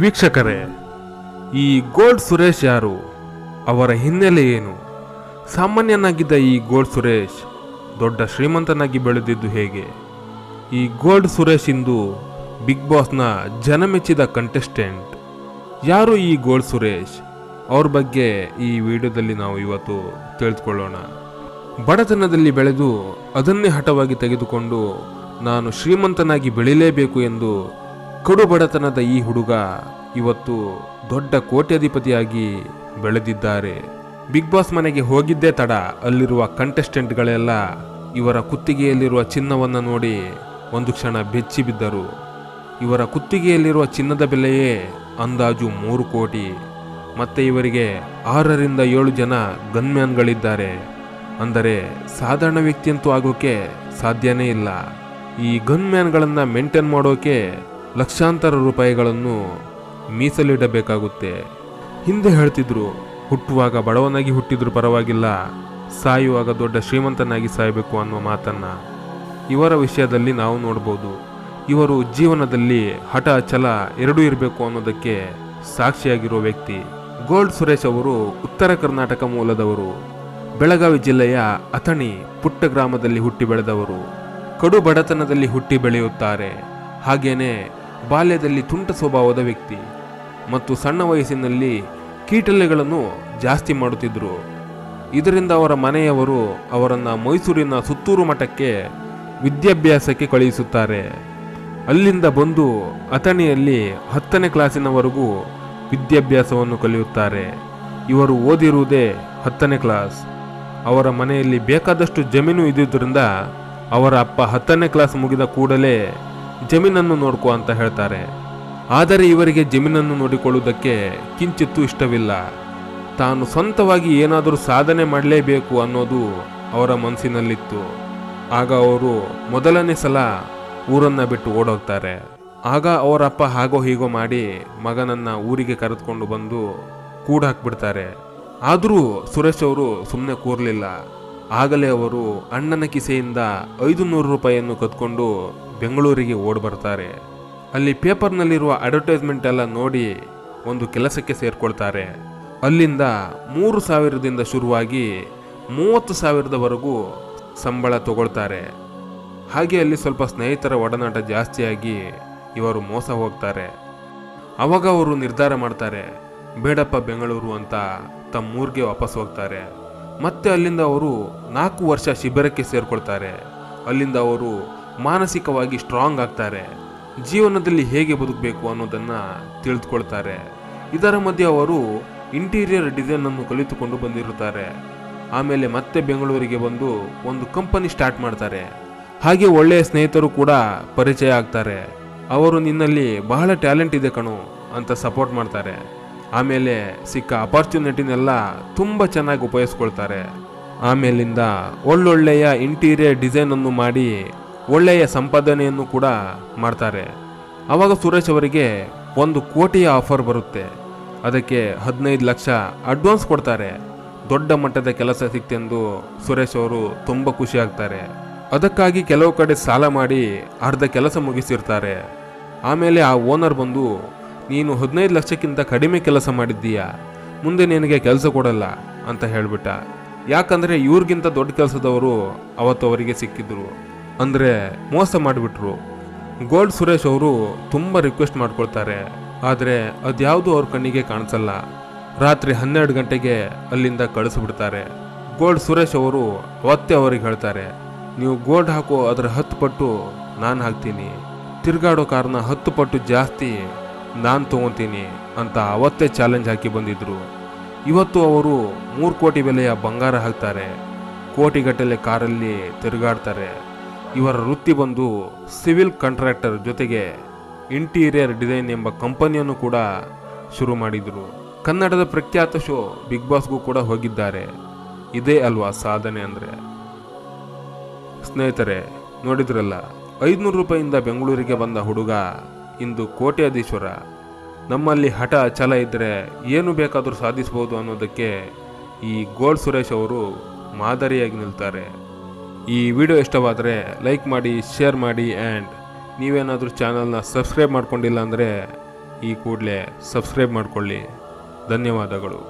ವೀಕ್ಷಕರೇ, ಈ ಗೋಲ್ಡ್ ಸುರೇಶ್ ಯಾರು? ಅವರ ಹಿನ್ನೆಲೆ ಏನು? ಸಾಮಾನ್ಯನಾಗಿದ್ದ ಈ ಗೋಲ್ಡ್ ಸುರೇಶ್ ದೊಡ್ಡ ಶ್ರೀಮಂತನಾಗಿ ಬೆಳೆದಿದ್ದು ಹೇಗೆ? ಈ ಗೋಲ್ಡ್ ಸುರೇಶ್ ಇಂದು ಬಿಗ್ ಬಾಸ್ನ ಜನಮೆಚ್ಚಿದ ಕಂಟೆಸ್ಟೆಂಟ್. ಯಾರು ಈ ಗೋಲ್ಡ್ ಸುರೇಶ್? ಅವ್ರ ಬಗ್ಗೆ ಈ ವಿಡಿಯೋದಲ್ಲಿ ನಾವು ಇವತ್ತು ತಿಳಿದುಕೊಳ್ಳೋಣ ಬಡತನದಲ್ಲಿ ಬೆಳೆದು ಅದನ್ನೇ ಹಠವಾಗಿ ತೆಗೆದುಕೊಂಡು ನಾನು ಶ್ರೀಮಂತನಾಗಿ ಬೆಳಿಲೇಬೇಕು ಎಂದು ಕಡು ಬಡತನದ ಈ ಹುಡುಗ ಇವತ್ತು ದೊಡ್ಡ ಕೋಟ್ಯಾಧಿಪತಿಯಾಗಿ ಬೆಳೆದಿದ್ದಾರೆ. ಬಿಗ್ ಬಾಸ್ ಮನೆಗೆ ಹೋಗಿದ್ದೇ ತಡ, ಅಲ್ಲಿರುವ ಕಂಟೆಸ್ಟೆಂಟ್ಗಳೆಲ್ಲ ಇವರ ಕುತ್ತಿಗೆಯಲ್ಲಿರುವ ಚಿನ್ನವನ್ನು ನೋಡಿ ಒಂದು ಕ್ಷಣ ಬೆಚ್ಚಿ ಬಿದ್ದರು. ಇವರ ಕುತ್ತಿಗೆಯಲ್ಲಿರುವ ಚಿನ್ನದ ಬೆಲೆಯೇ ಅಂದಾಜು ಮೂರು ಕೋಟಿ. ಮತ್ತೆ ಇವರಿಗೆ ಆರರಿಂದ ಏಳು ಜನ ಗನ್ಮ್ಯಾನ್ಗಳಿದ್ದಾರೆ. ಅಂದರೆ ಸಾಧಾರಣ ವ್ಯಕ್ತಿಯಂತೂ ಆಗೋಕೆ ಸಾಧ್ಯನೇ ಇಲ್ಲ. ಈ ಗನ್ಮ್ಯಾನ್ಗಳನ್ನು ಮೇಂಟೈನ್ ಮಾಡೋಕೆ ಲಕ್ಷಾಂತರ ರೂಪಾಯಿಗಳನ್ನು ಮೀಸಲಿಡಬೇಕಾಗುತ್ತೆ. ಹಿಂದೆ ಹೇಳ್ತಿದ್ರು, ಹುಟ್ಟುವಾಗ ಬಡವನಾಗಿ ಹುಟ್ಟಿದ್ರು ಪರವಾಗಿಲ್ಲ, ಸಾಯುವಾಗ ದೊಡ್ಡ ಶ್ರೀಮಂತನಾಗಿ ಸಾಯಬೇಕು ಅನ್ನುವ ಮಾತನ್ನು ಇವರ ವಿಷಯದಲ್ಲಿ ನಾವು ನೋಡ್ಬೋದು. ಇವರು ಜೀವನದಲ್ಲಿ ಹಠ ಛಲ ಎರಡೂ ಇರಬೇಕು ಅನ್ನೋದಕ್ಕೆ ಸಾಕ್ಷಿಯಾಗಿರೋ ವ್ಯಕ್ತಿ. ಗೋಲ್ಡ್ ಸುರೇಶ್ ಅವರು ಉತ್ತರ ಕರ್ನಾಟಕ ಮೂಲದವರು. ಬೆಳಗಾವಿ ಜಿಲ್ಲೆಯ ಅಥಣಿ ಪುಟ್ಟ ಗ್ರಾಮದಲ್ಲಿ ಹುಟ್ಟಿ ಬೆಳೆದವರು. ಕಡು ಬಡತನದಲ್ಲಿ ಹುಟ್ಟಿ ಬೆಳೆಯುತ್ತಾರೆ. ಹಾಗೇನೆ ಬಾಲ್ಯದಲ್ಲಿ ತುಂಟ ಸ್ವಭಾವದ ವ್ಯಕ್ತಿ ಮತ್ತು ಸಣ್ಣ ವಯಸ್ಸಿನಲ್ಲಿ ಕೀಟಲೆಗಳನ್ನು ಜಾಸ್ತಿ ಮಾಡುತ್ತಿದ್ದರು. ಇದರಿಂದ ಅವರ ಮನೆಯವರು ಅವರನ್ನು ಮೈಸೂರಿನ ಸುತ್ತೂರು ಮಠಕ್ಕೆ ವಿದ್ಯಾಭ್ಯಾಸಕ್ಕೆ ಕಳುಹಿಸುತ್ತಾರೆ. ಅಲ್ಲಿಂದ ಬಂದು ಅಥಣಿಯಲ್ಲಿ ಹತ್ತನೇ ಕ್ಲಾಸಿನವರೆಗೂ ವಿದ್ಯಾಭ್ಯಾಸವನ್ನು ಕಲಿಯುತ್ತಾರೆ. ಇವರು ಓದಿರುವುದೇ ಹತ್ತನೇ ಕ್ಲಾಸ್. ಅವರ ಮನೆಯಲ್ಲಿ ಬೇಕಾದಷ್ಟು ಜಮೀನು ಇದ್ದುದರಿಂದ ಅವರ ಅಪ್ಪ ಹತ್ತನೇ ಕ್ಲಾಸ್ ಮುಗಿದ ಕೂಡಲೇ ಜಮೀನನ್ನು ನೋಡ್ಕೋ ಅಂತ ಹೇಳ್ತಾರೆ. ಆದರೆ ಇವರಿಗೆ ಜಮೀನನ್ನು ನೋಡಿಕೊಳ್ಳುವುದಕ್ಕೆ ಕಿಂಚಿತ್ತೂ ಇಷ್ಟವಿಲ್ಲ. ತಾನು ಸ್ವಂತವಾಗಿ ಏನಾದರೂ ಸಾಧನೆ ಮಾಡಲೇಬೇಕು ಅನ್ನೋದು ಅವರ ಮನಸ್ಸಿನಲ್ಲಿತ್ತು. ಆಗ ಅವರು ಮೊದಲನೇ ಸಲ ಊರನ್ನ ಬಿಟ್ಟು ಓಡೋಗ್ತಾರೆ. ಆಗ ಅವರಪ್ಪ ಹಾಗೋ ಹೀಗೋ ಮಾಡಿ ಮಗನನ್ನ ಊರಿಗೆ ಕರೆದುಕೊಂಡು ಬಂದು ಕೂಡ ಹಾಕ್ಬಿಡ್ತಾರೆ. ಆದರೂ ಸುರೇಶ್ ಅವರು ಸುಮ್ಮನೆ ಕೂರಲಿಲ್ಲ. ಆಗಲೇ ಅವರು ಅಣ್ಣನ ಕಿಸೆಯಿಂದ ಐದು ನೂರು ರೂಪಾಯಿಯನ್ನು ಕದ್ಕೊಂಡು ಬೆಂಗಳೂರಿಗೆ ಓಡ್ ಬರ್ತಾರೆ. ಅಲ್ಲಿ ಪೇಪರ್ನಲ್ಲಿರುವ ಅಡ್ವರ್ಟೈಸ್ಮೆಂಟ್ ಎಲ್ಲ ನೋಡಿ ಒಂದು ಕೆಲಸಕ್ಕೆ ಸೇರಿಕೊಳ್ತಾರೆ. ಅಲ್ಲಿಂದ ಮೂರು ಸಾವಿರದಿಂದ ಶುರುವಾಗಿ ಮೂವತ್ತು ಸಾವಿರದವರೆಗೂ ಸಂಬಳ ತಗೊಳ್ತಾರೆ. ಹಾಗೆ ಅಲ್ಲಿ ಸ್ವಲ್ಪ ಸ್ನೇಹಿತರ ಒಡನಾಟ ಜಾಸ್ತಿಯಾಗಿ ಇವರು ಮೋಸ ಹೋಗ್ತಾರೆ. ಅವಾಗ ಅವರು ನಿರ್ಧಾರ ಮಾಡ್ತಾರೆ, ಬೇಡಪ್ಪ ಬೆಂಗಳೂರು ಅಂತ ತಮ್ಮೂರಿಗೆ ವಾಪಸ್ ಹೋಗ್ತಾರೆ. ಮತ್ತೆ ಅಲ್ಲಿಂದ ಅವರು ನಾಲ್ಕು ವರ್ಷ ಶಿಬಿರಕ್ಕೆ ಸೇರಿಕೊಳ್ತಾರೆ. ಅಲ್ಲಿಂದ ಅವರು ಮಾನಸಿಕವಾಗಿ ಸ್ಟ್ರಾಂಗ್ ಆಗ್ತಾರೆ. ಜೀವನದಲ್ಲಿ ಹೇಗೆ ಬದುಕಬೇಕು ಅನ್ನೋದನ್ನು ತಿಳಿದುಕೊಳ್ತಾರೆ ಇದರ ಮಧ್ಯೆ ಅವರು ಇಂಟೀರಿಯರ್ ಡಿಸೈನ್ ಅನ್ನು ಕಲಿತುಕೊಂಡು ಬಂದಿರುತ್ತಾರೆ. ಆಮೇಲೆ ಮತ್ತೆ ಬೆಂಗಳೂರಿಗೆ ಬಂದು ಒಂದು ಕಂಪನಿ ಸ್ಟಾರ್ಟ್ ಮಾಡ್ತಾರೆ. ಹಾಗೆ ಒಳ್ಳೆಯ ಸ್ನೇಹಿತರು ಕೂಡ ಪರಿಚಯ ಆಗ್ತಾರೆ. ಅವರು ನಿನ್ನಲ್ಲಿ ಬಹಳ ಟ್ಯಾಲೆಂಟ್ ಇದೆ ಕಣು ಅಂತ ಸಪೋರ್ಟ್ ಮಾಡ್ತಾರೆ. ಆಮೇಲೆ ಸಿಕ್ಕ ಅಪಾರ್ಚುನಿಟಿನೆಲ್ಲ ತುಂಬ ಚೆನ್ನಾಗಿ ಉಪಯೋಗಿಸ್ಕೊಳ್ತಾರೆ. ಆಮೇಲಿಂದ ಒಳ್ಳೊಳ್ಳೆಯ ಇಂಟೀರಿಯರ್ ಡಿಸೈನನ್ನು ಮಾಡಿ ಒಳ್ಳೆಯ ಸಂಪಾದನೆಯನ್ನು ಕೂಡ ಮಾಡ್ತಾರೆ. ಆವಾಗ ಸುರೇಶ್ ಅವರಿಗೆ ಒಂದು ಕೋಟಿಯ ಆಫರ್ ಬರುತ್ತೆ. ಅದಕ್ಕೆ ಹದಿನೈದು ಲಕ್ಷ ಅಡ್ವಾನ್ಸ್ ಕೊಡ್ತಾರೆ. ದೊಡ್ಡ ಮಟ್ಟದ ಕೆಲಸ ಸಿಕ್ತೆಂದು ಸುರೇಶ್ ಅವರು ತುಂಬ ಖುಷಿ ಆಗ್ತಾರೆ. ಅದಕ್ಕಾಗಿ ಕೆಲವು ಕಡೆ ಸಾಲ ಮಾಡಿ ಅರ್ಧ ಕೆಲಸ ಮುಗಿಸಿರ್ತಾರೆ. ಆಮೇಲೆ ಆ ಓನರ್ ಬಂದು, ನೀನು ಹದಿನೈದು ಲಕ್ಷಕ್ಕಿಂತ ಕಡಿಮೆ ಕೆಲಸ ಮಾಡಿದ್ದೀಯಾ? ಮುಂದೆ ನಿನಗೆ ಕೆಲಸ ಕೊಡಲ್ಲ, ಅಂತ ಹೇಳಿಬಿಟ್ಟ. ಯಾಕಂದರೆ ಇವ್ರಿಗಿಂತ ದೊಡ್ಡ ಕೆಲಸದವರು ಅವತ್ತು ಅವರಿಗೆ ಸಿಕ್ಕಿದ್ರು. ಅಂದ್ರೆ ಮೋಸ ಮಾಡಿಬಿಟ್ರು. ಗೋಲ್ಡ್ ಸುರೇಶ್ ಅವರು ತುಂಬ ರಿಕ್ವೆಸ್ಟ್ ಮಾಡ್ಕೊಳ್ತಾರೆ. ಆದರೆ ಅದ್ಯಾವುದು ಅವ್ರ ಕಣ್ಣಿಗೆ ಕಾಣಿಸಲ್ಲ. ರಾತ್ರಿ ಹನ್ನೆರಡು ಗಂಟೆಗೆ ಅಲ್ಲಿಂದ ಕಳಿಸ್ಬಿಡ್ತಾರೆ. ಗೋಲ್ಡ್ ಸುರೇಶ್ ಅವರು ಅವತ್ತೇ ಅವರಿಗೆ ಹೇಳ್ತಾರೆ, ನೀವು ಗೋಲ್ಡ್ ಹಾಕೋ ಅದರ ಹತ್ತು ಪಟ್ಟು ನಾನು ಹಾಕ್ತೀನಿ. ತಿರುಗಾಡೋ ಕಾರಣ ಹತ್ತು ಪಟ್ಟು ಜಾಸ್ತಿ ನಾನು ತೊಗೊತೀನಿ ಅಂತ ಅವತ್ತೇ ಚಾಲೆಂಜ್ ಹಾಕಿ ಬಂದಿದ್ದರು ಇವತ್ತು ಅವರು ಮೂರು ಕೋಟಿ ಬೆಲೆಯ ಬಂಗಾರ ಹಾಕ್ತಾರೆ. ಕೋಟಿಗಟ್ಟಲೆ ಕಾರಲ್ಲಿ ತಿರುಗಾಡ್ತಾರೆ. ಇವರ ವೃತ್ತಿ ಬಂದು ಸಿವಿಲ್ ಕಾಂಟ್ರಾಕ್ಟರ್ ಜೊತೆಗೆ ಇಂಟೀರಿಯರ್ ಡಿಸೈನ್ ಎಂಬ ಕಂಪನಿಯನ್ನು ಕೂಡ ಶುರು ಮಾಡಿದರು. ಕನ್ನಡದ ಪ್ರಖ್ಯಾತ ಶೋ ಬಿಗ್ ಬಾಸ್ಗೂ ಕೂಡ ಹೋಗಿದ್ದಾರೆ. ಇದೇ ಅಲ್ವಾ ಸಾಧನೆ ಅಂದರೆ? ಸ್ನೇಹಿತರೆ, ನೋಡಿದ್ರಲ್ಲ, ಐದುನೂರು ರೂಪಾಯಿಂದ ಬೆಂಗಳೂರಿಗೆ ಬಂದ ಹುಡುಗ ಇಂದು ಕೋಟ್ಯಾಧೀಶ್ವರ. ನಮ್ಮಲ್ಲಿ ಹಠ ಛಲ ಇದ್ದರೆ ಏನು ಬೇಕಾದರೂ ಸಾಧಿಸ್ಬೋದು ಅನ್ನೋದಕ್ಕೆ ಈ ಗೋಲ್ಡ್ ಸುರೇಶ್ ಅವರು ಮಾದರಿಯಾಗಿ ನಿಲ್ತಾರೆ. ಈ ವಿಡಿಯೋ ಇಷ್ಟವಾದರೆ ಲೈಕ್ ಮಾಡಿ, ಶೇರ್ ಮಾಡಿ ಆ್ಯಂಡ್ ನೀವೇನಾದರೂ ಚಾನಲ್ನ ಸಬ್ಸ್ಕ್ರೈಬ್ ಮಾಡ್ಕೊಂಡಿಲ್ಲ ಅಂದರೆ ಈ ಕೂಡಲೇ ಸಬ್ಸ್ಕ್ರೈಬ್ ಮಾಡಿಕೊಳ್ಳಿ. ಧನ್ಯವಾದಗಳು.